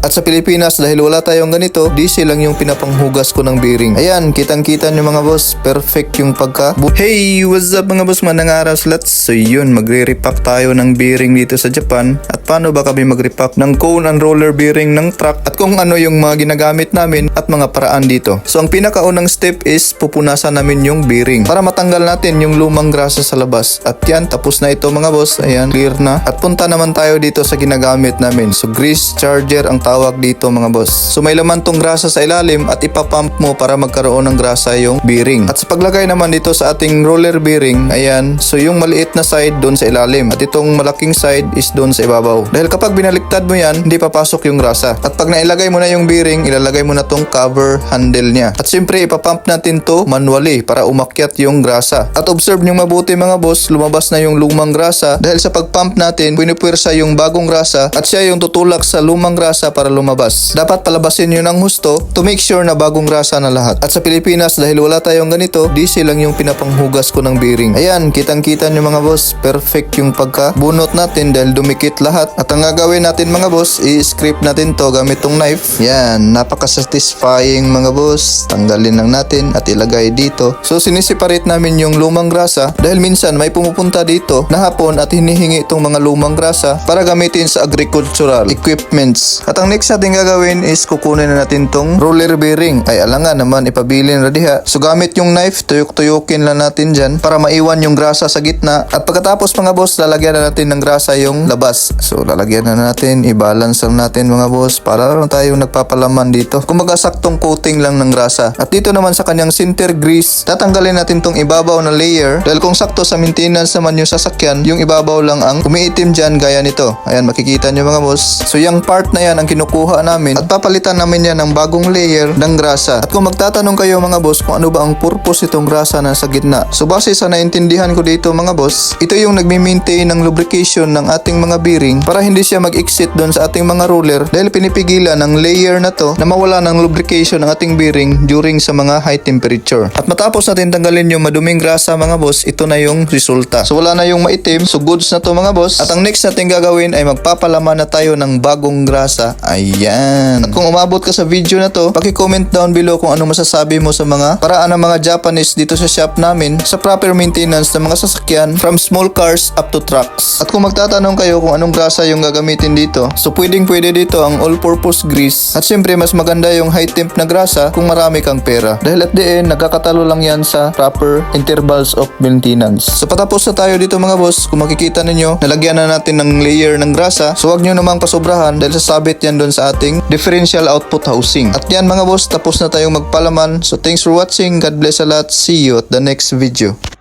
At sa Pilipinas, dahil wala tayong ganito, diesel lang yung pinapanghugas ko ng bearing. Ayan, kitang-kita nyo mga boss, perfect yung pagka... Hey, what's up mga boss, manang araw slots. So yun, magre-repack tayo ng bearing dito sa Japan. At paano ba kami mag-repack ng cone and roller bearing ng truck at kung ano yung mga ginagamit namin at mga paraan dito. So ang pinakaunang step is pupunasan namin yung bearing para matanggal natin yung lumang grasa sa labas. At yan, tapos na ito mga boss. Ayan, clear na. At punta naman tayo dito sa ginagamit namin. So grease charger ang tawag dito mga boss. So may laman tong grasa sa ilalim at ipapump mo para magkaroon ng grasa yung bearing. At sa paglagay naman dito sa ating roller bearing, ayan, so yung maliit na side doon sa ilalim at itong malaking side is doon sa ibabaw. Dahil kapag binaliktad mo yan, hindi papasok yung grasa. At pag nailagay mo na yung bearing, ilalagay mo na tong cover handle niya. At siyempre, ipapump natin to manually para umakyat yung grasa. At observe nyo mabuti mga boss, lumabas na yung lumang grasa dahil sa pagpump natin, pinupwersa yung bagong grasa at siya yung tutulak sa lumang grasa para lumabas. Dapat palabasin nyo ng husto to make sure na bagong grasa na lahat. At sa Pilipinas, dahil wala tayong ganito, diesel lang yung pinapanghugas ko ng bearing. Ayan, kitang-kita nyo mga boss, perfect yung pagkabunot natin dahil dumikit lahat. At ang gagawin natin mga boss, i-scrape natin to gamit tong knife. Yan, napaka-satisfying mga boss. Tanggalin lang natin at ilagay dito. So sinisiparate namin yung lumang grasa dahil minsan may pumupunta dito na hapon at hinihingi itong mga lumang grasa para gamitin sa agricultural equipments. At next natin gagawin is kukunin na natin tong roller bearing. Ay alangan naman ipabilin na diha. So gamit yung knife, tuyok-tuyokin lang natin dyan para maiwan yung grasa sa gitna. At pagkatapos mga boss, lalagyan na natin ng grasa yung labas. So lalagyan na natin, i-balance lang natin mga boss para lang tayo nagpapalaman dito. Kumbaga saktong coating lang ng grasa. At dito naman sa kanyang center grease, tatanggalin natin tong ibabaw na layer dahil kung sakto sa maintenance naman yung sasakyan, yung ibabaw lang ang umiitim dyan gaya nito. Ayan, makikita nyo mga boss. So yung part na yan ang kinukuha namin at papalitan namin yan ng bagong layer ng grasa. At kung magtatanong kayo mga boss kung ano ba ang purpose itong grasa na sa gitna. So base sa naintindihan ko dito mga boss, ito yung nagmi-maintain ng lubrication ng ating mga bearing para hindi siya mag-exit doon sa ating mga roller dahil pinipigilan ng layer na to na mawala ng lubrication ng ating bearing during sa mga high temperature. At matapos natin tanggalin yung maduming grasa mga boss, ito na yung resulta. So wala na yung maitim, so goods na to mga boss. At ang next natin gagawin ay magpapalaman na tayo ng bagong grasa. Ayan. At kung umabot ka sa video na to, paki-comment down below kung ano masasabi mo sa mga paraan ng mga Japanese dito sa shop namin sa proper maintenance ng mga sasakyan from small cars up to trucks. At kung magtatanong kayo kung anong grasa yung gagamitin dito, so pwedeng pwede dito ang all-purpose grease. At syempre mas maganda yung high temp na grasa kung marami kang pera. Dahil at the end, nagkakatalo lang yan sa proper intervals of maintenance. So patapos na tayo dito mga boss, kung makikita ninyo, nalagyan na natin ng layer ng grasa. So wag nyo namang pasobrahan dahil sasabit yan doon sa ating differential output housing. At yan mga boss, tapos na tayong magpalaman. So thanks for watching. God bless a lot. See you at the next video.